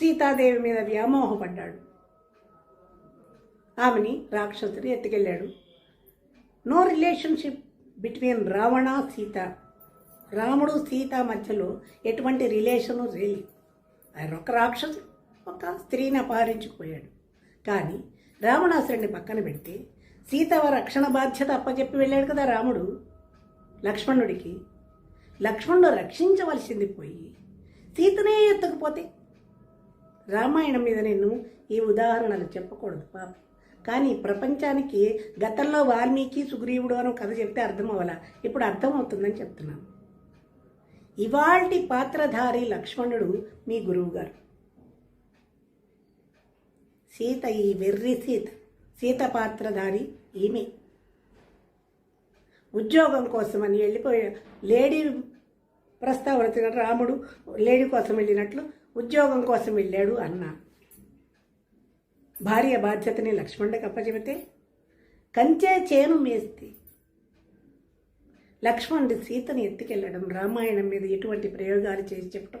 సీతాదేవి మీద వ్యామోహపడ్డాడు ఆమెని రాక్షసుని ఎత్తుకెళ్ళాడు. No relationship between Ravana Sita. రాముడు సీత మధ్యలో ఎటువంటి రిలేషను రేలి ఆయన ఒక రాక్షసు ఒక స్త్రీని అపహరించుకుపోయాడు. కానీ రావణాసురుడిని పక్కన పెడితే సీత రక్షణ బాధ్యత అప్పచెప్పి వెళ్ళాడు కదా రాముడు. లక్ష్మణుడికి లక్ష్మణుడు రక్షించవలసింది పోయి సీతనే ఎత్తుకుపోతే రామాయణం మీద నేను ఈ ఉదాహరణలు చెప్పకూడదు పాప. కానీ ప్రపంచానికి గతంలో వాల్మీకి సుగ్రీవుడు అని కథ చెప్తే అర్థం అవ్వాల ఇప్పుడు అర్థమవుతుందని చెప్తున్నాను. ఇవాల్టి పాత్రధారి లక్ష్మణుడు మీ గురువు గారు సీత ఈ వెర్రి సీత సీత పాత్రధారి ఈమె. ఉద్యోగం కోసమని వెళ్ళిపోయా లేడీ ప్రస్తావన రాముడు లేడీ కోసం వెళ్ళినట్లు ఉద్యోగం కోసం వెళ్ళాడు అన్న. భార్య బాధ్యతని లక్ష్మణుడికి అప్పచెబితే కంచే చేను మేస్తి. లక్ష్మణుడి సీతని ఎత్తుకెళ్ళడం రామాయణం మీద ఎటువంటి ప్రయోగాలు చేసి చెప్పడం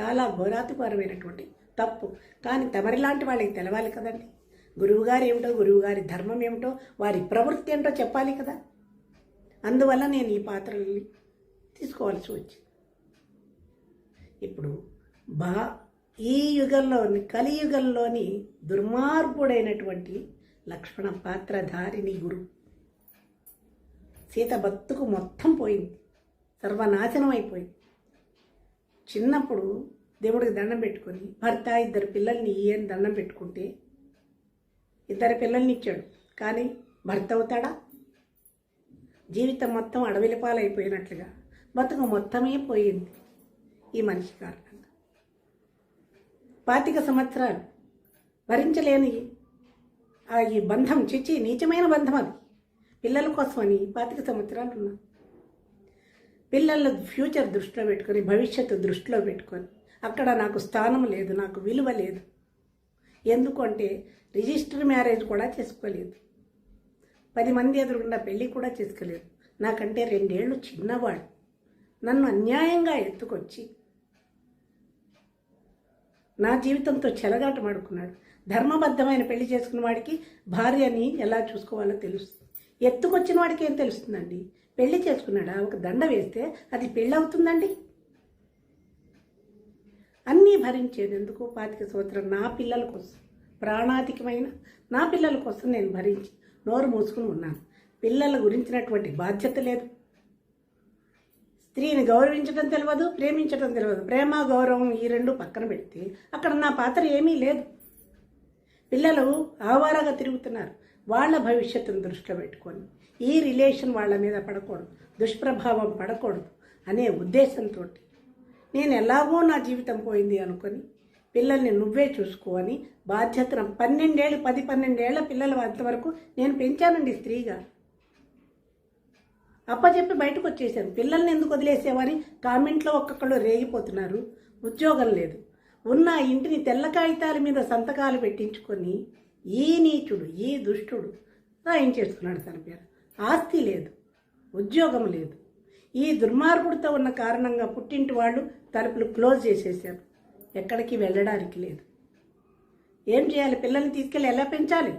చాలా ఘోరాతిపరమైనటువంటి తప్పు. కానీ తమరిలాంటి వాళ్ళకి తెలవాలి కదండి. గురువుగారు ఏమిటో గురువుగారి ధర్మం ఏమిటో వారి ప్రవృత్తి ఏంటో చెప్పాలి కదా. అందువల్ల నేను ఈ పాత్రల్ని తీసుకోవాల్సి వచ్చింది. ఇప్పుడు బా ఈ యుగంలోని కలియుగంలోని దుర్మార్గుడైనటువంటి లక్ష్మణ పాత్రధారిని గురు. సీత బతుకు మొత్తం పోయింది. సర్వనాశనం అయిపోయింది చిన్నప్పుడు దేవుడికి దండం పెట్టుకొని భర్త ఇద్దరు పిల్లల్ని ఏం దండం పెట్టుకుంటే ఇద్దరు పిల్లల్ని ఇచ్చాడు. కానీ భర్త అవుతాడా? జీవితం మొత్తం అడవిల పాలైపోయినట్లుగా బతుకు మొత్తమే పోయింది ఈ మనిషి కారణం పాతిక సంవత్సరాలు భరించలేని ఆ ఈ బంధం చిచ్చి నీచమైన బంధం అది. పిల్లల కోసమని పాతిక సంవత్సరాలు ఉన్నా. పిల్లల ఫ్యూచర్ దృష్టిలో పెట్టుకొని భవిష్యత్తు దృష్టిలో పెట్టుకొని అక్కడ నాకు స్థానం లేదు నాకు విలువ లేదు. ఎందుకంటే రిజిస్టర్ మ్యారేజ్ కూడా చేసుకోలేదు. పది మంది ఎదురుకుండా పెళ్ళి కూడా చేసుకోలేదు. నాకంటే రెండేళ్ళు చిన్నవాడు నన్ను అన్యాయంగా ఎత్తుకొచ్చి నా జీవితంతో చెలగాటమాడుకున్నాడు ధర్మబద్ధమైన పెళ్ళి చేసుకున్న వాడికి భార్యని ఎలా చూసుకోవాలో తెలుస్తుంది. ఎత్తుకొచ్చిన వాడికి ఏం తెలుస్తుందండి? పెళ్ళి చేసుకున్నాడా? ఒక దండ వేస్తే అది పెళ్ళి అవుతుందండి అన్నీ భరించేది ఎందుకు పాతిక సంవత్సరం నా పిల్లల కోసం ప్రాణాధికమైన నా పిల్లల కోసం నేను భరించి నోరు మూసుకుని ఉన్నాను. పిల్లల గురించినటువంటి బాధ్యత లేదు. స్త్రీని గౌరవించడం తెలియదు ప్రేమించడం తెలియదు ప్రేమ గౌరవం ఈ రెండు పక్కన పెడితే అక్కడ నా పాత్ర ఏమీ లేదు. పిల్లలు ఆవారాగా తిరుగుతున్నారు. వాళ్ళ భవిష్యత్తును దృష్టిలో పెట్టుకొని ఈ రిలేషన్ వాళ్ళ మీద పడకూడదు దుష్ప్రభావం పడకూడదు అనే ఉద్దేశంతో నేను ఎలాగో నా జీవితం పోయింది అనుకొని పిల్లల్ని నువ్వే చూసుకోని బాధ్యతను పన్నెండేళ్ళు పది పన్నెండేళ్ళ పిల్లల అంతవరకు నేను పెంచానండి స్త్రీగా. అప్పచెప్పి బయటకు వచ్చేసారు పిల్లల్ని ఎందుకు వదిలేసేవని కామెంట్లో ఒక్కొక్కళ్ళు రేగిపోతున్నారు. ఉద్యోగం లేదు. ఉన్న ఇంటిని తెల్ల కాగితాల మీద సంతకాలు పెట్టించుకొని ఈ నీచుడు ఈ దుష్టుడు రాయించేసుకున్నాడు తన పేరు. ఆస్తి లేదు. ఉద్యోగం లేదు. ఈ దుర్మార్గుడితో ఉన్న కారణంగా పుట్టింటి వాళ్ళు తలుపులు క్లోజ్ చేసేసారు ఎక్కడికి వెళ్ళడానికి లేదు. ఏం చేయాలి? పిల్లల్ని తీసుకెళ్ళి ఎలా పెంచాలి?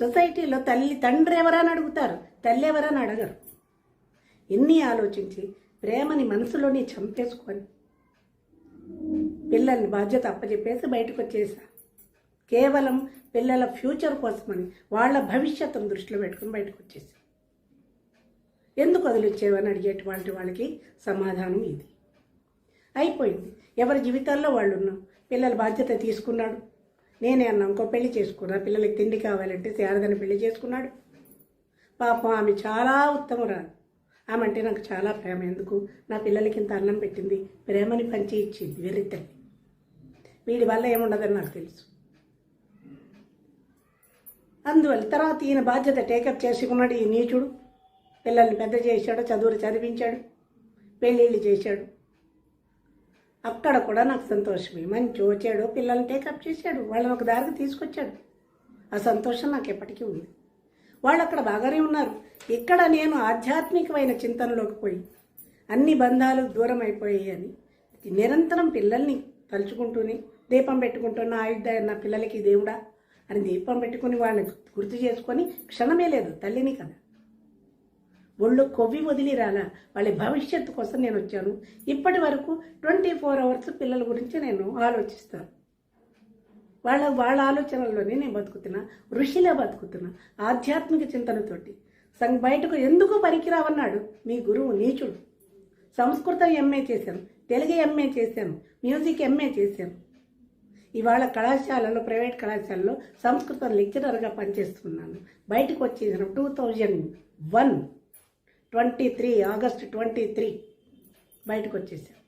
సొసైటీలో తల్లి తండ్రి ఎవరని అడుగుతారు? తల్లి ఎవరని అడగరు. ఎన్ని ఆలోచించి ప్రేమని మనసులోనే చంపేసుకొని పిల్లల్ని బాధ్యత అప్పచెప్పేసి బయటకు వచ్చేసా కేవలం పిల్లల ఫ్యూచర్ కోసమని వాళ్ళ భవిష్యత్తును దృష్టిలో పెట్టుకుని బయటకు వచ్చేసి ఎందుకు వదిలిచ్చేవని అడిగేటువంటి వాళ్ళకి సమాధానం ఇది. అయిపోయింది. ఎవరి జీవితాల్లో వాళ్ళు ఉన్నాం పిల్లల బాధ్యత తీసుకున్నాడు. నేనే అన్నా ఇంకో పెళ్ళి చేసుకున్నా. పిల్లలకి తిండి కావాలంటే శారదని పెళ్ళి చేసుకున్నాడు. పాపం ఆమె చాలా ఉత్తమురాలు. ఆమె అంటే నాకు చాలా ప్రేమ. ఎందుకు? నా పిల్లలకి ఇంత అన్నం పెట్టింది ప్రేమని పంచి ఇచ్చింది వెర్రి తల్లి. వీడి వల్ల ఏముండదని నాకు తెలుసు. అందువల్ల తర్వాత ఈయన బాధ్యత టేకప్ చేసుకున్నాడు ఈ నీచుడు. పిల్లల్ని పెద్ద చేశాడు చదువులు చదివించాడు పెళ్ళిళ్ళు చేశాడు. అక్కడ కూడా నాకు సంతోషమే. మంచి వచ్చాడు పిల్లల్ని టేకప్ చేశాడు వాళ్ళని ఒక దారికి తీసుకొచ్చాడు. ఆ సంతోషం నాకు ఎప్పటికీ ఉంది. వాళ్ళు అక్కడ బాగానే ఉన్నారు. ఇక్కడ నేను ఆధ్యాత్మికమైన చింతనలోకి పోయి అన్ని బంధాలు దూరం అయిపోయాయి అని నిరంతరం పిల్లల్ని తలుచుకుంటూనే దీపం పెట్టుకుంటున్న ఆయుధ నా పిల్లలకి దేవుడా అని దీపం పెట్టుకుని వాళ్ళని గుర్తు చేసుకొని క్షణమే లేదు తల్లిని కదా. ఒళ్ళు కొవ్వి వదిలి రాలా వాళ్ళ భవిష్యత్తు కోసం నేను వచ్చాను. ఇప్పటి వరకు ట్వంటీ ఫోర్ అవర్స్ పిల్లల గురించి నేను ఆలోచిస్తాను. వాళ్ళ వాళ్ళ ఆలోచనల్లోనే నేను బతుకుతున్నా ఋషిలా బతుకుతున్నా ఆధ్యాత్మిక చింతనతోటి. సం బయటకు ఎందుకు పనికిరావన్నాడు? మీ గురువు నీచుడు. సంస్కృతం ఎంఏ చేశాను తెలుగు ఎంఏ చేశాను మ్యూజిక్ ఎంఏ చేశాను ఇవాళ కళాశాలలో ప్రైవేట్ కళాశాలలో సంస్కృతం లెక్చరర్గా పనిచేస్తున్నాను. బయటకు వచ్చేసిన two thousand one twenty three August twenty three బయటకు వచ్చేసాను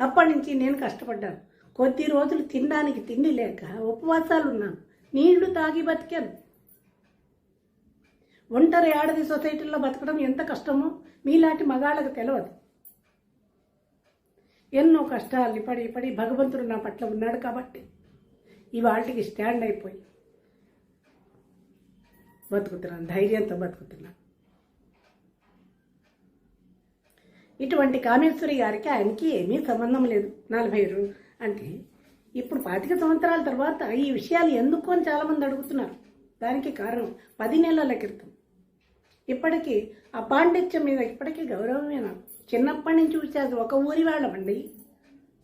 అప్పటి నుంచి నేను కష్టపడ్డాను. కొద్ది రోజులు తినడానికి తిండి లేక ఉపవాసాలు ఉన్నాను నీళ్ళు తాగి బతికాను. ఒంటరి ఆడది సొసైటీలో బతకడం ఎంత కష్టమో మీలాంటి మగాళ్ళకు తెలియదు ఎన్నో కష్టాలు పడి పడి భగవంతుడు నా పట్ల ఉన్నాడు కాబట్టి ఇవాళకి స్టాండ్ అయిపోయి బతుకుతున్నాను ధైర్యంతో బతుకుతున్నాను. ఇటువంటి కామేశ్వరి గారికి ఆయనకి ఏమీ సంబంధం లేదు. నలభై రూ అంటే ఇప్పుడు పాతిక సంవత్సరాల తర్వాత ఈ విషయాలు ఎందుకు అని చాలామంది అడుగుతున్నారు. దానికి కారణం పది నెలల క్రితం. ఇప్పటికీ ఆ పాండిత్యం మీద ఇప్పటికీ గౌరవమే నాకు చిన్నప్పటి నుంచి చూసేది ఒక ఊరి వాళ్ళమండి.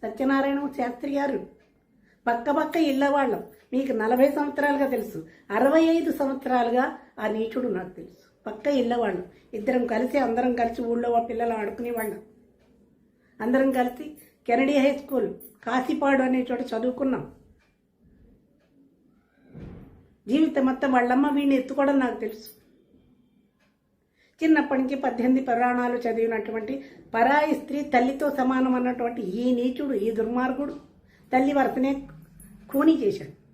సత్యనారాయణ శాస్త్రి గారు. పక్క పక్క ఇళ్ళ వాళ్ళం. మీకు నలభై సంవత్సరాలుగా తెలుసు. అరవై ఐదు సంవత్సరాలుగా ఆ నీచుడు నాకు తెలుసు. పక్క ఇళ్ళ వాళ్ళం. ఇద్దరం కలిసి అందరం కలిసి ఊళ్ళో ఆ పిల్లలు ఆడుకునేవాళ్ళం అందరం కలిసి కెనడీ హై స్కూల్ కాశీపాడు అనే చోట చదువుకున్నాం. జీవితం మొత్తం వాళ్ళమ్మ వీడిని ఎత్తుకోవడం నాకు తెలుసు. చిన్నప్పటి నుంచి పద్దెనిమిది పురాణాలు చదివినటువంటి పరాయి స్త్రీ తల్లితో సమానం అన్నటువంటి ఈ నీచుడు ఈ దుర్మార్గుడు తల్లి వరసనే కూని చేశాడు.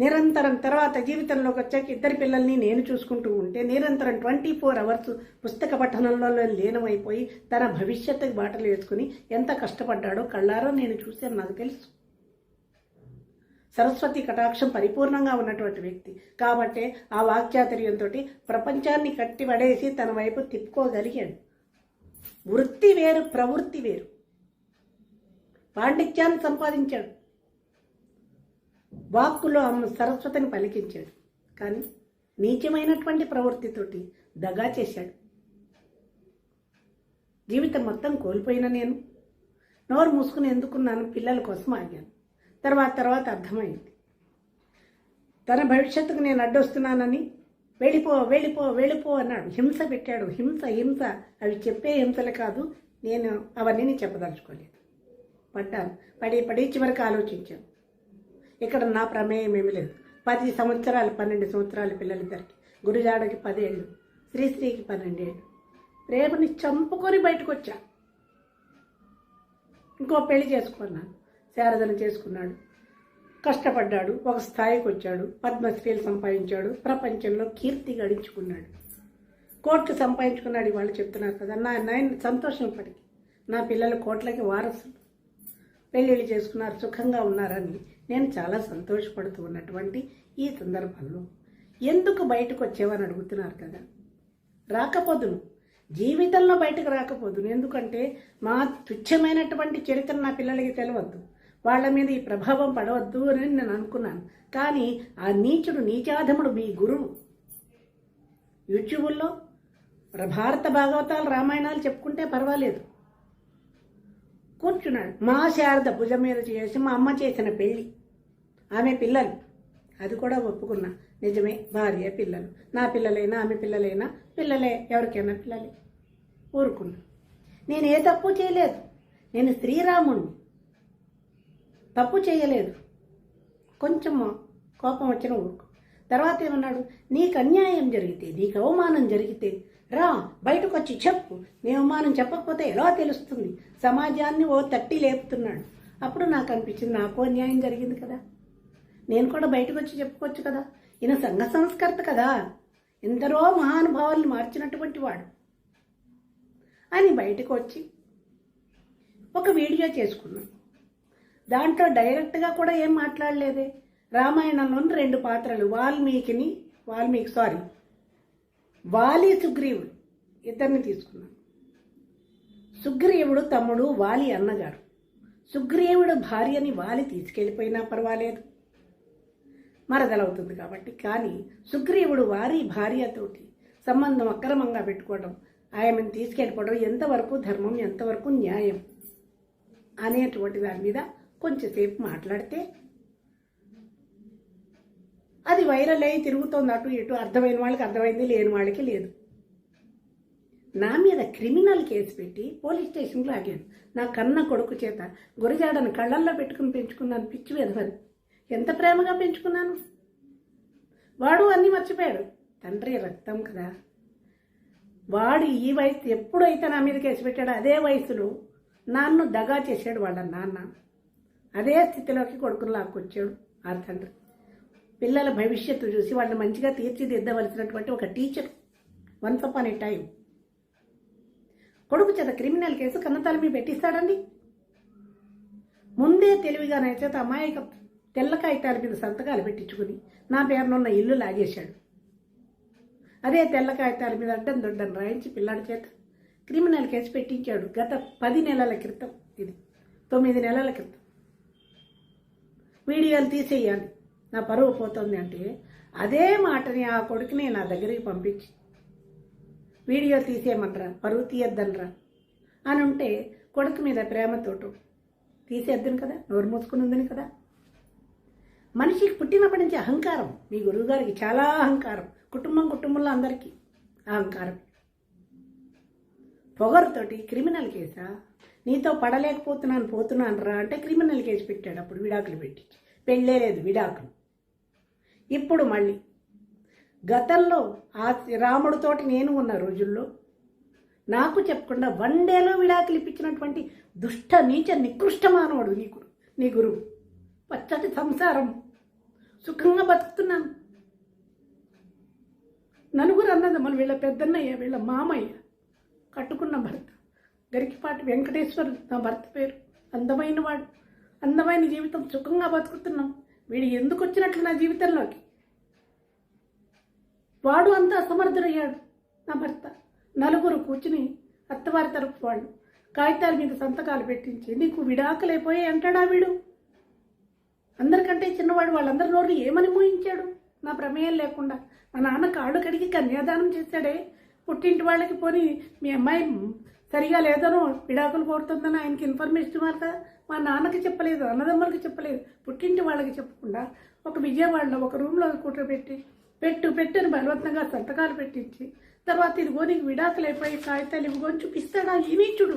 నిరంతరం తర్వాత జీవితంలోకి వచ్చాక ఇద్దరి పిల్లల్ని నేను చూసుకుంటూ ఉంటే నిరంతరం ట్వంటీ ఫోర్ అవర్స్ పుస్తక పఠనంలో లీనమైపోయి తన భవిష్యత్తు బాటలు వేసుకుని ఎంత కష్టపడ్డాడో కళ్ళారో నేను చూశాను నాకు తెలుసు. సరస్వతి కటాక్షం పరిపూర్ణంగా ఉన్నటువంటి వ్యక్తి. కాబట్టే ఆ వాక్చాతుర్యంతో ప్రపంచాన్ని కట్టి పడేసి తన వైపు తిప్పుకోగలిగాడు. వృత్తి వేరు ప్రవృత్తి వేరు. పాండిత్యాన్ని సంపాదించాడు. వాక్కులో అమ్మ సరస్వతిని పలికించాడు. కానీ నీచమైనటువంటి ప్రవృత్తితోటి దగా చేశాడు. జీవితం మొత్తం కోల్పోయిన నేను. నోరు మూసుకుని ఎందుకున్నాను పిల్లల కోసం ఆగాను. తర్వాత తర్వాత అర్థమైంది. తన భవిష్యత్తుకు నేను అడ్డొస్తున్నానని వెళ్ళిపో వెళ్ళిపో వెళ్ళిపో అన్నాడు. హింస పెట్టాడు. హింస హింస. అవి చెప్పే హింసలు కాదు. నేను అవన్నీ చెప్పదలుచుకోలేదు. పడ్డాను. పడి పడి చివరికి ఆలోచించాను. ఇక్కడ నా ప్రమేయం ఏమీ లేదు. పది సంవత్సరాలు పన్నెండు సంవత్సరాల పిల్లలిద్దరికి గురుజాడకి పదేళ్ళు శ్రీశ్రీకి పన్నెండేళ్ళు. ప్రేమని చంపుకొని బయటకు వచ్చా. ఇంకో పెళ్ళి చేసుకున్నాను శారదన చేసుకున్నాడు. కష్టపడ్డాడు ఒక స్థాయికి వచ్చాడు పద్మశ్రీలు సంపాదించాడు ప్రపంచంలో కీర్తి గడించుకున్నాడు. కోట్లు సంపాదించుకున్నాడు ఇవాళ చెప్తున్నారు కదా. నా నేను సంతోషం ఇప్పటికి. నా పిల్లలు కోట్లకి వారసులు. పెళ్ళిళ్ళు చేసుకున్నారు సుఖంగా ఉన్నారని నేను చాలా సంతోషపడుతూ ఉన్నటువంటి ఈ సందర్భంలో ఎందుకు బయటకు వచ్చేవని అడుగుతున్నారు కదా? రాకపోదును. జీవితంలో బయటకు రాకపోదును. ఎందుకంటే మా తుచ్చమైనటువంటి చరిత్ర నా పిల్లలకి తెలియవద్దు వాళ్ళ మీద ఈ ప్రభావం పడవద్దు అని నేను అనుకున్నాను. కానీ ఆ నీచుడు నీచాధముడు మీ గురువు. యూట్యూబుల్లో భారత భాగవతాలు రామాయణాలు చెప్పుకుంటే పర్వాలేదు. కూర్చున్నాడు. మా శారద భుజం మీద చేసి మా అమ్మ చేసిన పెళ్ళి ఆమె పిల్లలు. అది కూడా ఒప్పుకున్నా. నిజమే భార్య పిల్లలు. నా పిల్లలైనా ఆమె పిల్లలైనా పిల్లలే ఎవరికైనా పిల్లలే. ఊరుకున్నా. నేను ఏ తప్పు చేయలేదు. నేను శ్రీరాముణ్ణి. తప్పు చేయలేదు. కొంచెం కోపం వచ్చిన ఊరుకు. తర్వాత ఏమన్నాడు? నీకు అన్యాయం జరిగితే నీకు అవమానం జరిగితే రా బయటకు వచ్చి చెప్పు. నీ అవమానం చెప్పకపోతే ఎలా తెలుస్తుంది? సమాజాన్ని ఓ తట్టి లేపుతున్నాడు. అప్పుడు నాకు అనిపించింది నాకు అన్యాయం జరిగింది కదా. నేను కూడా బయటకు వచ్చి చెప్పుకోవచ్చు కదా. ఈయన సంఘ సంస్కర్త కదా. ఎందరో మహానుభావులను మార్చినటువంటి వాడు. అని బయటకు వచ్చి ఒక వీడియో చేసుకున్నాను దాంట్లో డైరెక్ట్గా కూడా ఏం మాట్లాడలేదే. రామాయణంలోని రెండు పాత్రలు వాల్మీకిని వాల్మీకి సారీ వాలి సుగ్రీవుడు ఇద్దరిని తీసుకున్నాను సుగ్రీవుడు తమ్ముడు వాలి అన్నగారు సుగ్రీవుడు భార్యని వాలి తీసుకెళ్ళిపోయినా పర్వాలేదు. మరదలవుతుంది కాబట్టి. కానీ సుగ్రీవుడు వారి భార్యతోటి సంబంధం అక్రమంగా పెట్టుకోవడం ఆయనను తీసుకెళ్ళిపోవడం ఎంతవరకు ధర్మం ఎంతవరకు న్యాయం అనేటువంటి దాని మీద కొంచెంసేపు మాట్లాడితే అది వైరల్ అయి తిరుగుతోంది అటు ఇటు అర్థమైన వాళ్ళకి అర్థమైంది లేని వాళ్ళకి లేదు. నా మీద క్రిమినల్ కేసు పెట్టి పోలీస్ స్టేషన్లో ఆగాను. నా కన్న కొడుకు చేత గురజాడను కళ్ళల్లో పెట్టుకుని పెంచుకున్నాను పిచ్చి వెధవని. ఎంత ప్రేమగా పెంచుకున్నాను? వాడు అన్నీ మర్చిపోయాడు. తండ్రి రక్తం కదా. వాడు ఈ వయసు ఎప్పుడైతే నా మీద కేసు పెట్టాడో అదే వయసులో నాన్ను దగా చేశాడు వాళ్ళ నాన్న. అదే స్థితిలోకి కొడుకుని లాక్కొచ్చాడు ఆ తండ్రి. పిల్లల భవిష్యత్తు చూసి వాళ్ళని మంచిగా తీర్చిదిద్దవలసినటువంటి ఒక teacher once upon a time కొడుకు చేత క్రిమినల్ కేసు కన్నతలమి పెట్టిస్తాడండి. ముందే తెలివిగా నా చేత తెల్ల కాగితాల మీద సంతకాలు పెట్టించుకుని నా పేరునున్న ఇల్లు లాగేశాడు. అదే తెల్ల కాగితాల మీద అడ్డం దొడ్డం రాయించి పిల్లాడి చేత క్రిమినల్ కేసు పెట్టించాడు గత పది నెలల క్రితం ఇది. తొమ్మిది నెలల క్రితం. వీడియోలు తీసేయాలి నా పరువు పోతుంది అంటే అదే మాటని ఆ కొడుకుని నా దగ్గరికి పంపించి వీడియో తీసేయమనరా పరువు తీయద్దనరా అని ఉంటే కొడుకు మీద ప్రేమతోటో తీసేద్దును కదా నోరు మూసుకుని ఉందని కదా మనిషికి పుట్టినప్పటి నుంచి అహంకారం. మీ గురువుగారికి చాలా అహంకారం. కుటుంబం కుటుంబంలో అందరికీ అహంకారం. పొగరుతోటి క్రిమినల్ కేసా? నీతో పడలేకపోతున్నాను పోతున్నాను రా అంటే క్రిమినల్ కేసు పెట్టాడు. అప్పుడు విడాకులు పెట్టి పెళ్ళే లేదు విడాకులు. ఇప్పుడు మళ్ళీ గతంలో ఆ రాముడితోటి నేను ఉన్న రోజుల్లో నాకు చెప్పకుండా వన్ డేలో విడాకులు ఇప్పించినటువంటి దుష్ట నీచ నికృష్ట మానవుడు నీ గురు నీ గురువు. పచ్చటి సంసారం. సుఖంగా బతుకుతున్నాను. నలుగురు అన్నదమ్ములు వీళ్ళ పెద్దన్నయ్య వీళ్ళ మామయ్య కట్టుకున్న భర్త. గరికిపాటి వెంకటేశ్వరుడు నా భర్త పేరు. అందమైన వాడు. అందమైన జీవితం సుఖంగా బతుకుతున్నాం. వీడు ఎందుకు వచ్చినట్లు నా జీవితంలోకి? వాడు అంత అసమర్థుడయ్యాడు నా భర్త. నలుగురు కూర్చుని అత్తవారి తరపు వాళ్ళు కాగితాల మీద సంతకాలు పెట్టించి నీకు విడాకులైపోయాయి అంటాడా వీడు? అందరికంటే చిన్నవాడు వాళ్ళందరి నోరు ఏమని మోయించాడు? నా ప్రమేయం లేకుండా. మా నాన్న కాళ్ళు కడిగి కన్యాదానం చేశాడే. పుట్టింటి వాళ్ళకి పోని మీ అమ్మాయి సరిగా లేదనో విడాకులు కోరుతుందని ఆయనకి ఇన్ఫర్మేషన్ ఇవ్వాలి మా నాన్నకి చెప్పలేదు అన్నదమ్ములకి చెప్పలేదు. పుట్టింటి వాళ్ళకి చెప్పకుండా ఒక విజయవాడలో ఒక రూమ్లో కూర్చోబెట్టి పెట్టు పెట్టని బలవంతంగా సంతకాలు పెట్టించి తర్వాత ఇదిగో నీకు విడాకులు అయిపోయి కాగితాలు ఇవ్వగొని చూపిస్తాడా? ఈ నీచుడు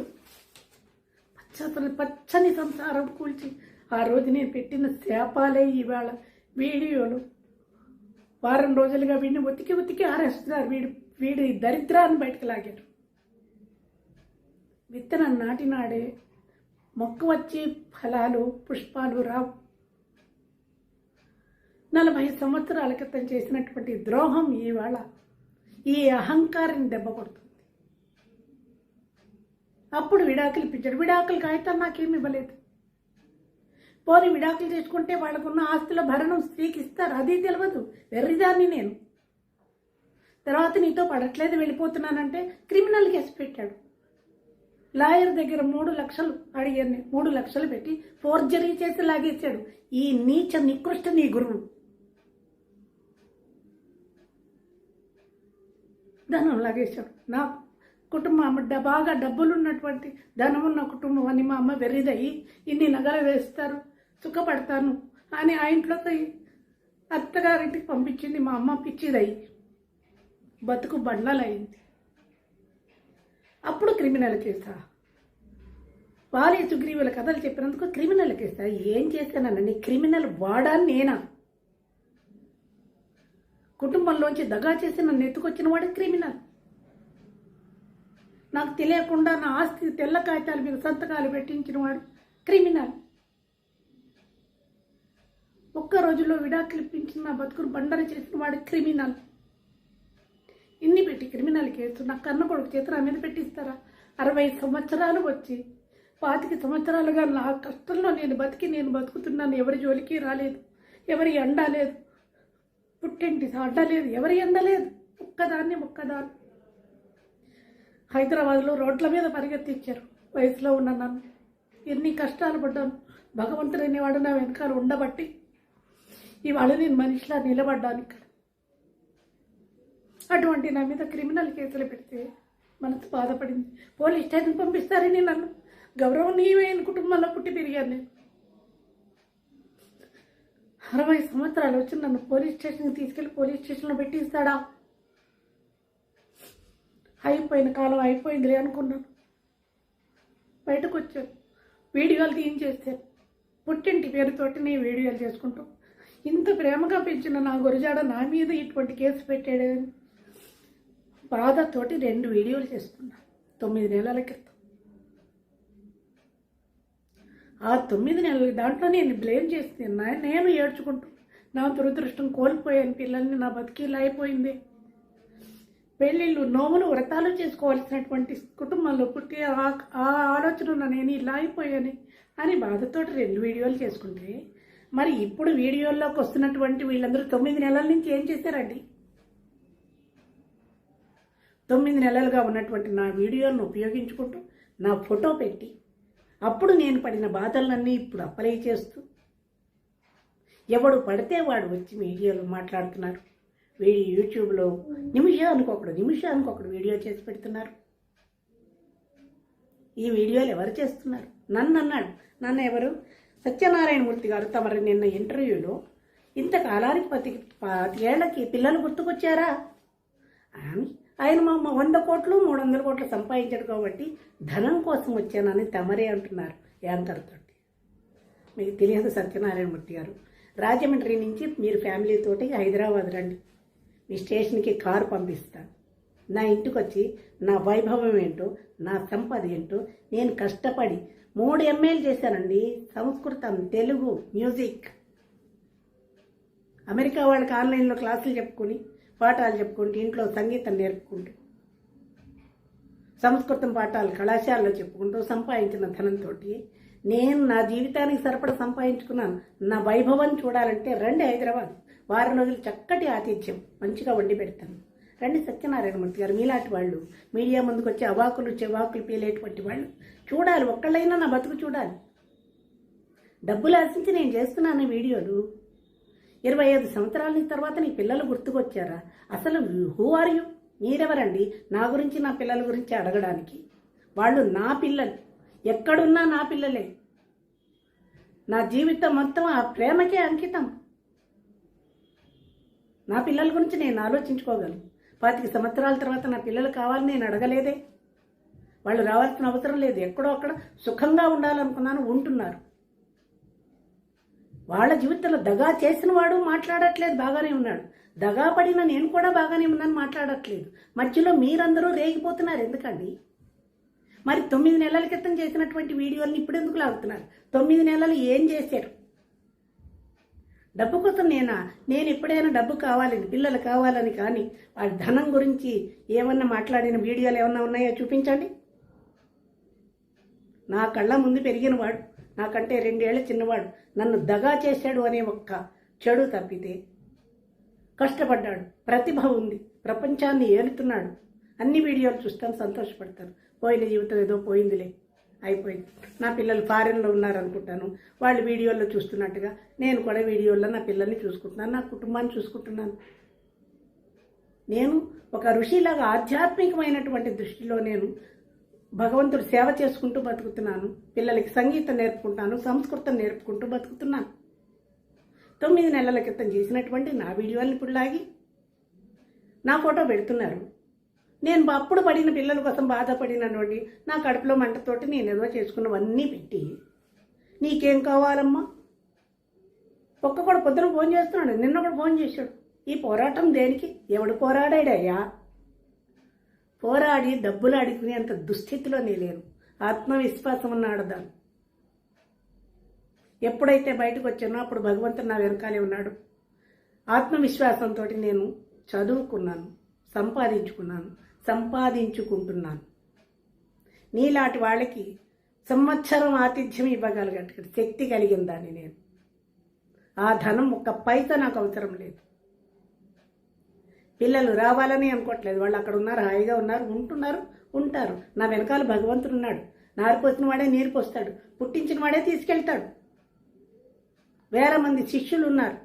పచ్చని పచ్చని సంసారం కూల్చి ఆ రోజు నేను పెట్టిన శాపాలే ఇవాళ వీడియోలు. వారం రోజులుగా వీడిని ఉతికి ఉతికి ఆరేస్తున్నారు. వీడి వీడి దరిద్రాన్ని బయటకు లాగారు. విత్తనం నాటినాడే మొక్క వచ్చి ఫలాలు పుష్పాలు రావు. నలభై సంవత్సరాల క్రితం చేసినటువంటి ద్రోహం ఇవాళ ఈ అహంకారాన్ని దెబ్బ కొడుతుంది. అప్పుడు విడాకులు ఇప్పించాడు విడాకులు కాగితాలు నాకేమి ఇవ్వలేదు. పోని విడాకులు తెచ్చుకుంటే వాళ్ళకున్న ఆస్తుల భరణం స్త్రీకి ఇస్తారు అది తెలియదు వెర్రిదాన్ని నేను. తర్వాత నీతో పడట్లేదు వెళ్ళిపోతున్నానంటే క్రిమినల్ కేసు పెట్టాడు. లాయర్ దగ్గర మూడు లక్షలు అడిగాను మూడు లక్షలు పెట్టి ఫోర్జరీ చేసి లాగేశాడు. ఈ నీచ నికృష్ట నీ గురువు. ధనం లాగేశాడు. నా కుటుంబం అమ్మ బాగా డబ్బులు ఉన్నటువంటి ధనం ఉన్న కుటుంబం అని మా అమ్మ వెర్రిదయ్యి ఇన్ని నగలు వేస్తారు. సుఖపడతాను అని ఆ ఇంట్లోకి అత్తగారింటికి పంపించింది మా అమ్మ పిచ్చిదయ్యి బతుకు బండలైంది. అప్పుడు క్రిమినల్ కేసా. వాలి సుగ్రీవుల కథలు చెప్పినందుకు క్రిమినల్ కేసా. ఏం చేశానని క్రిమినల్ వాడాను నేనా? కుటుంబంలోంచి దగా చేసి నన్ను ఎత్తుకొచ్చిన వాడు క్రిమినల్. నాకు తెలియకుండా నా ఆస్తి తెల్ల కాగితాల మీద సంతకాలు పెట్టించిన వాడు క్రిమినల్. ఒక్క రోజులో విడాకులు ఇప్పించిన నా బతుకును చేసిన వాడు క్రిమినల్. ఇన్ని పెట్టి క్రిమినల్ కేసు నా కన్న కొడుకు చేత నా మీద పెట్టిస్తారా? అరవై సంవత్సరాలు వచ్చి పాతిక సంవత్సరాలుగా నా కష్టంలో నేను బతికి నేను బతుకుతున్నాను. ఎవరి జోలికి రాలేదు ఎవరి ఎండ లేదు. పుట్టింటి అడ్డ లేదు ఎవరి ఎండ లేదు. ఒక్కదాన్ని ఒక్కదాన్ని హైదరాబాద్లో రోడ్ల మీద పరిగెత్తించారు వయసులో ఉన్న నన్ను. ఎన్ని కష్టాలు పడ్డాను. భగవంతుడు అనేవాడు నా వెనకాల ఉండబట్టి ఇవాళ నేను మనిషిలా నిలబడ్డాను ఇక్కడ. అటువంటి నా మీద క్రిమినల్ కేసులు పెడితే మనసు బాధపడింది. పోలీస్ స్టేషన్ పంపిస్తారని నన్ను? గౌరవనీయమైన కుటుంబంలో పుట్టి పెరిగాను నేను. అరవై సంవత్సరాలు వచ్చి నన్ను పోలీస్ స్టేషన్కి తీసుకెళ్ళి పోలీస్ స్టేషన్లో పెట్టిస్తాడా? అయిపోయిన కాలం అయిపోయిందిలే అనుకున్నాను. బయటకు వచ్చాను. వీడియోలు తీయించేస్తాను. పుట్టింటి పేరుతోటి నేను వీడియోలు చేసుకుంటూ ఇంత ప్రేమగా పెంచిన నా గురజాడ నా మీద ఇటువంటి కేసు పెట్టాడు? బాధతోటి రెండు వీడియోలు చేసుకున్నా తొమ్మిది నెలల క్రితం. ఆ తొమ్మిది నెలల దాంట్లో నేను బ్లేమ్ చేస్తున్నా నేను ఏడ్చుకుంటూ నా దురదృష్టం కోల్పోయాను. పిల్లల్ని నా బతికిలా అయిపోయింది. పెళ్ళిళ్ళు నోములు వ్రతాలు చేసుకోవాల్సినటువంటి కుటుంబంలో పుట్టి ఆ- ఆ ఆలోచన ఉన్న నేను ఇలా అయిపోయాను అని బాధతోటి రెండు వీడియోలు చేసుకుంటే మరి ఇప్పుడు వీడియోల్లోకి వస్తున్నటువంటి వీళ్ళందరూ తొమ్మిది నెలల నుంచి ఏం చేశారండి? తొమ్మిది నెలలుగా ఉన్నటువంటి నా వీడియోలను ఉపయోగించుకుంటూ నా ఫోటో పెట్టి అప్పుడు నేను పడిన బాధలన్నీ ఇప్పుడు అప్లై చేస్తూ ఎవడు పడితే వాడు వచ్చి మీడియాలో మాట్లాడుతున్నారు. వీడి యూట్యూబ్లో నిమిషానికి ఒకడు నిమిషానికి ఒకడు వీడియో చేసి పెడుతున్నారు. ఈ వీడియోలు ఎవరు చేస్తున్నారు? నన్ను అన్నాడు. నన్ను ఎవరు? సత్యనారాయణమూర్తి గారు తమరు నిన్న ఇంటర్వ్యూలో ఇంతకాలానికి పది పాతికేళ్ళకి పిల్లలు గుర్తుకొచ్చారా? అని ఆయన మా మా వంద కోట్లు మూడు వందల కోట్లు సంపాదించాడు కాబట్టి ధనం కోసం వచ్చానని తమరే అంటున్నారు యాంకర్ తోటి మీకు తెలియదు సత్యనారాయణమూర్తి గారు రాజమండ్రి నుంచి మీరు ఫ్యామిలీతోటి హైదరాబాద్ రండి మీ స్టేషన్కి కారు పంపిస్తాను. నా ఇంటికి వచ్చి నా వైభవం ఏంటో నా సంపద ఏంటో నేను కష్టపడి మూడు ఎంఏలు చేశానండి. సంస్కృతం తెలుగు మ్యూజిక్. అమెరికా వాళ్ళకి ఆన్లైన్లో క్లాసులు చెప్పుకొని పాఠాలు చెప్పుకుంటూ ఇంట్లో సంగీతం నేర్పుకుంటూ సంస్కృతం పాఠాలు కళాశాలలో చెప్పుకుంటూ సంపాదించిన ధనంతో నేను నా జీవితానికి సరిపడ సంపాదించుకున్నాను నా వైభవం చూడాలంటే రండి హైదరాబాద్. వారం రోజులు చక్కటి ఆతిథ్యం. మంచిగా వండి పెడతాను. రండి సత్యనారాయణమూర్తి గారు మీలాంటి వాళ్ళు మీడియా ముందుకు వచ్చి అవాకులు చెవాకులు పీలేటువంటి వాళ్ళు చూడాలి ఒక్కళ్ళైనా నా బతుకు చూడాలి. డబ్బులు ఆశించి నేను చేస్తున్నాను వీడియోలు. ఇరవై ఐదు సంవత్సరాల తర్వాత నీ పిల్లలు గుర్తుకొచ్చారా? అసలు హూ ఆర్ యూ మీరెవరండి? నా గురించి నా పిల్లల గురించి అడగడానికి. వాళ్ళు నా పిల్లలు. ఎక్కడున్నా నా పిల్లలే. నా జీవితం మొత్తం ఆ ప్రేమకే అంకితం. నా పిల్లల గురించి నేను ఆలోచించుకోగలను. పాతిక సంవత్సరాల తర్వాత నా పిల్లలు కావాలని నేను అడగలేదే. వాళ్ళు రావాల్సిన అవసరం లేదు. ఎక్కడో అక్కడ సుఖంగా ఉండాలనుకున్నాను ఉంటున్నారు. వాళ్ళ జీవితంలో దగా చేసిన వాడు మాట్లాడట్లేదు బాగానే ఉన్నాడు. దగా పడిన నేను కూడా బాగానే ఉన్నాను మాట్లాడట్లేదు. మధ్యలో మీరందరూ రేగిపోతున్నారు ఎందుకండి? మరి తొమ్మిది నెలల క్రితం చేసినటువంటి వీడియోలను ఇప్పుడు ఎందుకు లాగుతున్నారు? తొమ్మిది నెలలు ఏం చేశారు? డబ్బు కోసం నేనా? నేను ఎప్పుడైనా డబ్బు కావాలని పిల్లలు కావాలని కానీ వాడి ధనం గురించి ఏమన్నా మాట్లాడిన వీడియోలు ఏమన్నా ఉన్నాయో? చూపించండి. నా కళ్ళ ముందు పెరిగిన వాడు నాకంటే రెండేళ్ళ చిన్నవాడు నన్ను దగా చేశాడు అనే ఒక్క చెడు తప్పితే కష్టపడ్డాడు ప్రతిభ ఉంది ప్రపంచాన్ని ఏలుతున్నాడు. అన్ని వీడియోలు చూస్తాను సంతోషపడతాను పోయిన జీవితం ఏదో పోయిందిలే. అయిపోయింది. నా పిల్లలు ఫారెన్లో ఉన్నారనుకుంటాను. వాళ్ళు వీడియోల్లో చూస్తున్నట్టుగా నేను కూడా వీడియోల్లో నా పిల్లల్ని చూసుకుంటున్నాను నా కుటుంబాన్ని చూసుకుంటున్నాను. నేను ఒక ఋషిలాగా ఆధ్యాత్మికమైనటువంటి దృష్టిలో నేను భగవంతుడు సేవ చేసుకుంటూ బతుకుతున్నాను పిల్లలకి సంగీతం నేర్పుకుంటాను సంస్కృతం నేర్పుకుంటూ బతుకుతున్నాను. తొమ్మిది నెలల క్రితం చేసినటువంటి నా వీడియోని ఇప్పుడు లాగి నా ఫోటో పెడుతున్నారు. నేను అప్పుడు పడిన పిల్లల కోసం బాధపడినటువంటి నా కడుపులో మంటతోటి నేను ఏదో చేసుకున్నవన్నీ పెట్టి నీకేం కావాలమ్మా? ఒక్క కూడా పొద్దున ఫోన్ చేస్తున్నాడు నిన్న కూడా ఫోన్ చేశాడు. ఈ పోరాటం దేనికి? ఎవడు పోరాడాడయ్యా? పోరాడి డబ్బులు అంత దుస్థితిలో నేను లేను. ఆత్మవిశ్వాసం ఉన్నాడు దాన్ని ఎప్పుడైతే బయటకు వచ్చానో అప్పుడు భగవంతుడు నా వెనకాలే ఉన్నాడు. ఆత్మవిశ్వాసంతో నేను చదువుకున్నాను సంపాదించుకున్నాను సంపాదించుకుంటున్నాను. నీలాంటి వాళ్ళకి సంవత్సరం ఆతిథ్యం ఇవ్వగలిగే శక్తి కలిగిందాన్ని నేను. ఆ ధనం ఒక్క పైసా నాకు అవసరం లేదు. పిల్లలు రావాలని అనుకోవట్లేదు. వాళ్ళు అక్కడ ఉన్నారు హాయిగా ఉన్నారు ఉంటున్నారు ఉంటారు. నా వెనకాల భగవంతుడు ఉన్నాడు. నారిపోసిన వాడే నీరుపోస్తాడు పుట్టించిన వాడే తీసుకెళ్తాడు. వేల మంది శిష్యులు ఉన్నారు.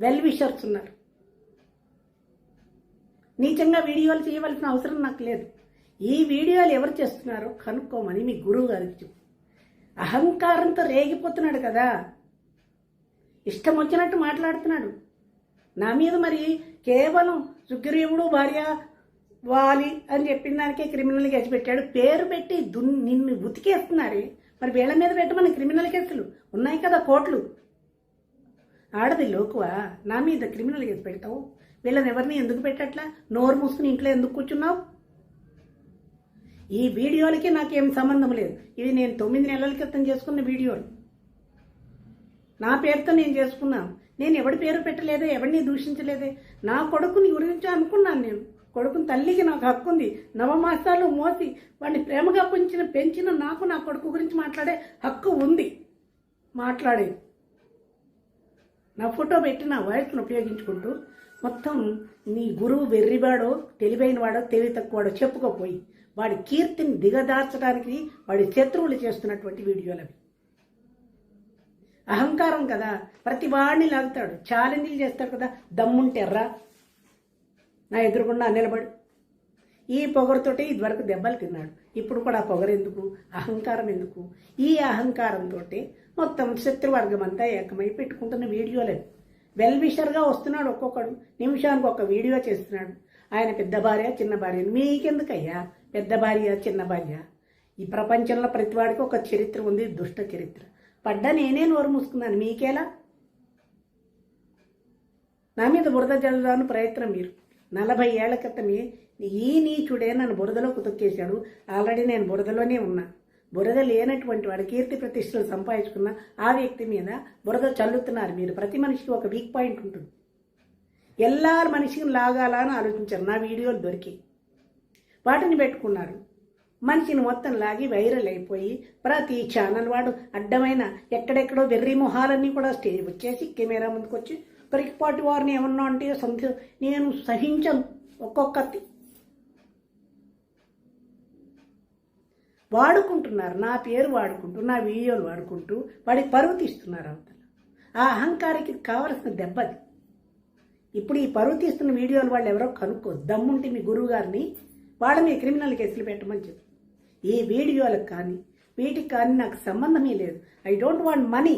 వెల్ విషర్స్ ఉన్నారు. నీచంగా వీడియోలు చేయవలసిన అవసరం నాకు లేదు. ఈ వీడియోలు ఎవరు చేస్తున్నారో కనుక్కోమని మీ గురువు గారికి చెప్పు. అహంకారంతో రేగిపోతున్నాడు కదా. ఇష్టం వచ్చినట్టు మాట్లాడుతున్నాడు. నా మీద మరి కేవలం సుగ్రీవుడు భార్య వాలి అని చెప్పిన దానికే క్రిమినల్ కేసు పెట్టాడు. పేరు పెట్టి దున్ నిన్ను ఉతికేస్తున్నారే. మరి వీళ్ళ మీద పెట్టమని క్రిమినల్ కేసులు ఉన్నాయి కదా కోట్లు. ఆడది లోకువా? నా మీద క్రిమినల్ కేసు పెడతావు? వీళ్ళని ఎవరిని ఎందుకు పెట్టట్లా? నోరు మూసుకుని ఇంట్లో ఎందుకు కూర్చున్నావు? ఈ వీడియోలకి నాకేం సంబంధం లేదు. ఇవి నేను తొమ్మిది నెలల క్రితం చేసుకున్న వీడియోలు. నా పేరుతో నేను చేసుకున్నాను నేను ఎవడి పేరు పెట్టలేదే ఎవరిని దూషించలేదే. నా కొడుకుని గురించి అనుకున్నాను నేను. కొడుకుని తల్లికి నాకు హక్కు ఉంది. నవమాసాలు మోసి వాడిని ప్రేమగా పెంచిన పెంచిన నాకు నా కొడుకు గురించి మాట్లాడే హక్కు ఉంది. మాట్లాడేది నా ఫోటో పెట్టి నా వాయిస్ను ఉపయోగించుకుంటూ మొత్తం నీ గురువు వెర్రివాడో తెలివైన వాడో తెలివి తక్కువాడో చెప్పుకోపోయి వాడి కీర్తిని దిగదార్చడానికి వాడి శత్రువులు చేస్తున్నటువంటి వీడియోలు అవి. అహంకారం కదా. ప్రతి వాడిని లాగుతాడు. ఛాలెంజ్లు చేస్తాడు కదా. దమ్ముంటే నా ఎదురుకుండా నిలబడు. ఈ పొగరుతోటి ఇదివరకు దెబ్బలు తిన్నాడు. ఇప్పుడు కూడా ఆ పొగరు ఎందుకు? అహంకారం ఎందుకు? ఈ అహంకారంతో మొత్తం శత్రువర్గం అంతా ఏకమై పెట్టుకుంటున్న వీడియోలే వెల్ విషర్గా వస్తున్నాడు ఒక్కొక్కడు. నిమిషానికి ఒక వీడియో చేస్తున్నాడు. ఆయన పెద్ద భార్య చిన్న భార్య మీకెందుకయ్యా? పెద్ద భార్య చిన్న భార్య? ఈ ప్రపంచంలో ప్రతివాడికి ఒక చరిత్ర ఉంది దుష్ట చరిత్ర. పడ్డా నేనే నోరు మూసుకున్నాను. మీకేలా? నా మీద బురద జల్లుదాను ప్రయత్నం మీరు. నలభై ఏళ్ళ క్రితమే ఈ నీచుడే నన్ను బురదలోకి తొక్కేశాడు. ఆల్రెడీ నేను బురదలోనే ఉన్నా. బురద లేనటువంటి వాడు కీర్తి ప్రతిష్టలు సంపాదించుకున్న ఆ వ్యక్తి మీద బురద చల్లుతున్నారు మీరు. ప్రతి మనిషికి ఒక వీక్ పాయింట్ ఉంటుంది. ఎలా మనిషిని లాగాలని ఆలోచించారు. నా వీడియోలు దొరికి. వాటిని పెట్టుకున్నారు మనిషిని మొత్తం లాగి వైరల్ అయిపోయి ప్రతి ఛానల్ వాడు అడ్డమైన ఎక్కడెక్కడో వెర్రి మొహాలన్నీ కూడా స్టేజ్ వచ్చేసి కెమెరా ముందుకు వచ్చి పొరికిపాటి వారిని ఏమన్నా అంటే సంధి నేను సహించను. ఒక్కొక్క వాడుకుంటున్నారు. నా పేరు వాడుకుంటూ నా వీడియోలు వాడుకుంటూ వాడికి పరువు తీస్తున్నారు అవతల. ఆ అహంకారికి కావలసిన దెబ్బది ఇప్పుడు ఈ పరువు తీస్తున్న వీడియోలు వాళ్ళు ఎవరో కనుక్కో దమ్ముంటే మీ గురువు గారిని వాళ్ళ మీ క్రిమినల్ కేసులు పెట్టమని చెప్పు. ఈ వీడియోలకు కానీ వీటికి కానీ నాకు సంబంధమే లేదు. I don't want money.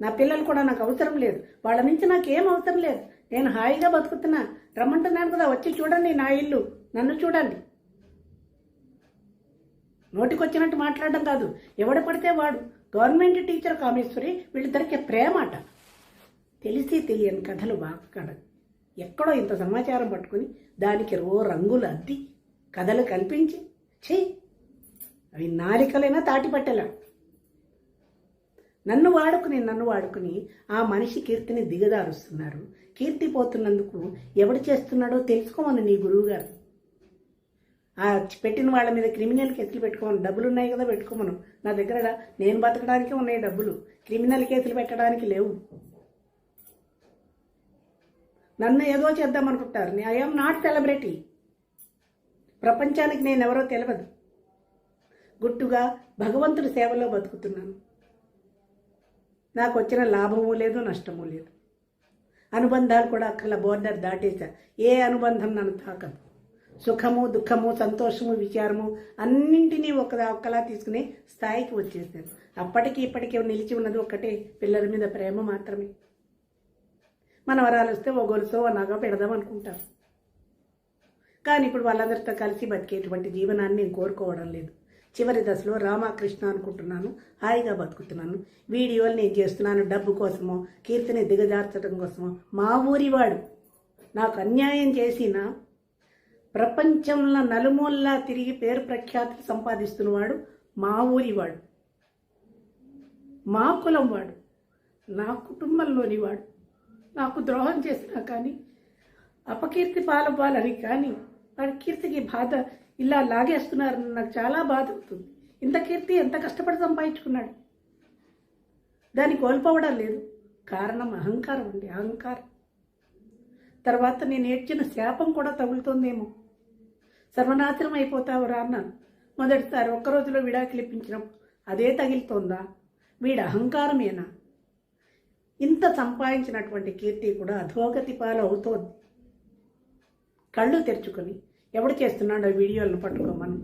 నా పిల్లలు కూడా నాకు అవసరం లేదు. వాళ్ళ నుంచి నాకు ఏం అవసరం లేదు. నేను హాయిగా బతుకుతున్నా. రమ్మంటున్నాను కదా వచ్చి చూడండి నా ఇల్లు. నన్ను చూడండి. నోటికొచ్చినట్టు మాట్లాడడం కాదు. ఎవడు పడితే వాడు. గవర్నమెంట్ టీచర్ కామేశ్వరి వీళ్ళిద్దరికి ప్రేమాట. తెలిసి తెలియని కథలు బాగా ఎక్కడో ఇంత సమాచారం పట్టుకుని దానికి రో రంగులు అద్ది కథలు కల్పించి చెయ్యి అవి నాలికలైనా తాటిపట్టెలా నన్ను వాడుకుని నన్ను వాడుకుని ఆ మనిషి కీర్తిని దిగదారుస్తున్నారు కీర్తి పోతున్నందుకు ఎవడు చేస్తున్నాడో తెలుసుకోమని నీ గురువుగారు. ఆ పెట్టిన వాళ్ళ మీద క్రిమినల్ కేసులు పెట్టుకోమను. డబ్బులు ఉన్నాయి కదా పెట్టుకోమను. నా దగ్గర నేను బతకడానికి ఉన్నాయి డబ్బులు. క్రిమినల్ కేసులు పెట్టడానికి లేవు. నన్ను ఏదో చేద్దామనుకుంటారు ఐఎమ్ నాట్ సెలబ్రిటీ ప్రపంచానికి నేను ఎవరో తెలియదు గుట్టుగా భగవంతుడి సేవలో బతుకుతున్నాను. నాకు వచ్చిన లాభము లేదు నష్టము లేదు. అనుబంధాలు కూడా అక్కడ బోర్డర్ దాటేశా. ఏ అనుబంధం నన్ను తాకదు. సుఖము దుఃఖము సంతోషము విచారము అన్నింటినీ ఒక ఒక్కలా తీసుకునే స్థాయికి వచ్చేసారు అప్పటికి ఇప్పటికీ నిలిచి ఉన్నది ఒక్కటే పిల్లల మీద ప్రేమ మాత్రమే. మన వరాలు వస్తే ఓ గొలుసో ఓ నగ పెడదాం అనుకుంటారు కానీ ఇప్పుడు వాళ్ళందరితో కలిసి బతికేటువంటి జీవనాన్ని నేను కోరుకోవడం లేదు. చివరి దశలో రామకృష్ణ అనుకుంటున్నాను హాయిగా బతుకుతున్నాను. వీడియోలు నేను చేస్తున్నాను డబ్బు కోసమో కీర్తిని దిగజార్చడం కోసమో. మా ఊరివాడు నాకు అన్యాయం చేసిన ప్రపంచంలో నలుమూలలా తిరిగి పేరు ప్రఖ్యాతులు సంపాదిస్తున్నవాడు మా ఊరివాడు మా కులం వాడు. నా కుటుంబంలోని వాడు. నాకు ద్రోహం చేసినా కానీ అపకీర్తి పాలపాలని కానీ వాడి కీర్తికి బాధ ఇలా లాగేస్తున్నారని నాకు చాలా బాధ అవుతుంది. ఇంత కీర్తి ఎంత కష్టపడి సంపాదించుకున్నాడు? దాన్ని కోల్పోవడం లేదు. కారణం అహంకారం అండి అహంకారం. తర్వాత నేను ఏడ్చిన శాపం కూడా తగులుతోందేమో. సర్వనాశనం అయిపోతావురా అన్నాను మొదటిసారి ఒక్క రోజులో విడాకులు అదే తగిలితోందా? వీడి అహంకారమేనా ఇంత సంపాదించినటువంటి కీర్తి కూడా అధోగతి పాలు అవుతోంది. కళ్ళు తెరుచుకొని ఎవడు చేస్తున్నాడో వీడియోలను పట్టుకోమని.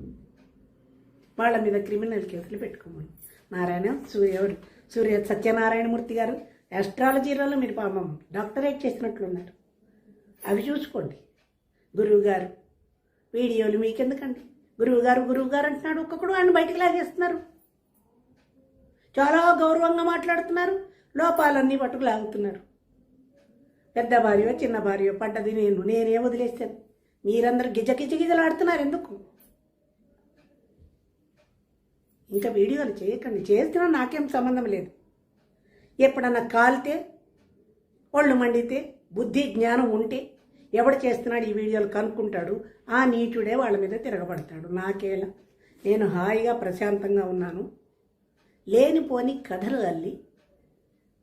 వాళ్ళ మీద క్రిమినల్ కేసులు పెట్టుకోమని. నారాయణ సూర్య సూర్య సత్యనారాయణమూర్తి గారు ఆస్ట్రాలజీలలో మీరు పాపం డాక్టరేట్ చేసినట్లున్నారు. అవి చూసుకోండి. గురువు గారు వీడియోలు మీకెందుకండి? గురువుగారు గురువుగారు అంటున్నాడు. ఒక్కొక్కడు ఆయన బయటికి లాగేస్తున్నారు. చాలా గౌరవంగా మాట్లాడుతున్నారు. లోపాలన్నీ పట్టుకు లాగుతున్నారు. పెద్ద భార్యో చిన్న భార్యో పడ్డది నేను నేనే వదిలేస్తాను మీరందరూ గిజ గిజ ఎందుకు? ఇంకా వీడియోలు చేయకండి. చేస్తున్నా నాకేం సంబంధం లేదు. ఎప్పుడన్నా కాలితే ఒళ్ళు మండితే బుద్ధి జ్ఞానం ఉంటే ఎవడు చేస్తున్నాడు ఈ వీడియోలు కనుక్కుంటాడు ఆ నీచుడే వాళ్ళ మీద తిరగబడతాడు. నాకేలా నేను హాయిగా ప్రశాంతంగా ఉన్నాను. లేనిపోని కథలు అల్లి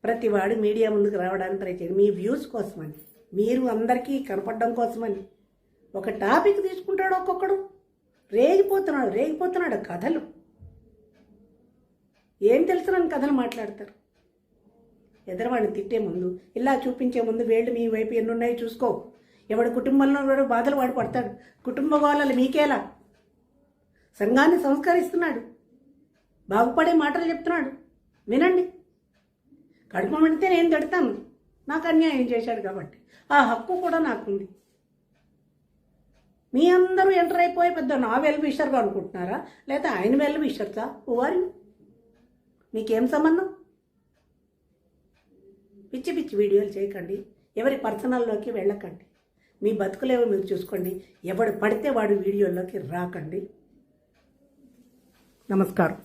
ప్రతివాడు మీడియా ముందుకు రావడానికి ట్రై చేయండి. మీ వ్యూస్ కోసమని మీరు అందరికీ కనపడడం కోసమని ఒక టాపిక్ తీసుకుంటాడు ఒక్కొక్కడు. రేగిపోతున్నాడు రేగిపోతున్నాడు కథలు. ఏం తెలుసునని కథలు మాట్లాడతారు. ఎదరవాడిని తిట్టే ముందు ఇలా చూపించే ముందు వేళ్ళు మీ వైపు ఎన్ని ఉన్నాయో చూసుకో. ఎవడి కుటుంబంలో వాడు బాధలు వాడు పడతాడు. కుటుంబ వాళ్ళలు మీకేలా? సంఘాన్ని సంస్కరిస్తున్నాడు. బాగుపడే మాటలు చెప్తున్నాడు. వినండి. కడుపు మండితే నేను తిడతాను. నాకు అన్యాయం చేశాడు కాబట్టి. ఆ హక్కు కూడా నాకుంది. మీ అందరూ ఎంటర్ అయిపోయి పెద్ద నా వెల్విషర్గా అనుకుంటున్నారా? లేదా ఆయన వెల్విషర్సా వారి మీకేం సంబంధం? పిచ్చి పిచ్చి వీడియోలు చేయకండి. ఎవరి పర్సనల్లోకి వెళ్ళకండి. మీ బతుకులేవో మీరు చూసుకోండి. ఎవడు పడితే వాడు వీడియోలోకి రాకండి. నమస్కారం.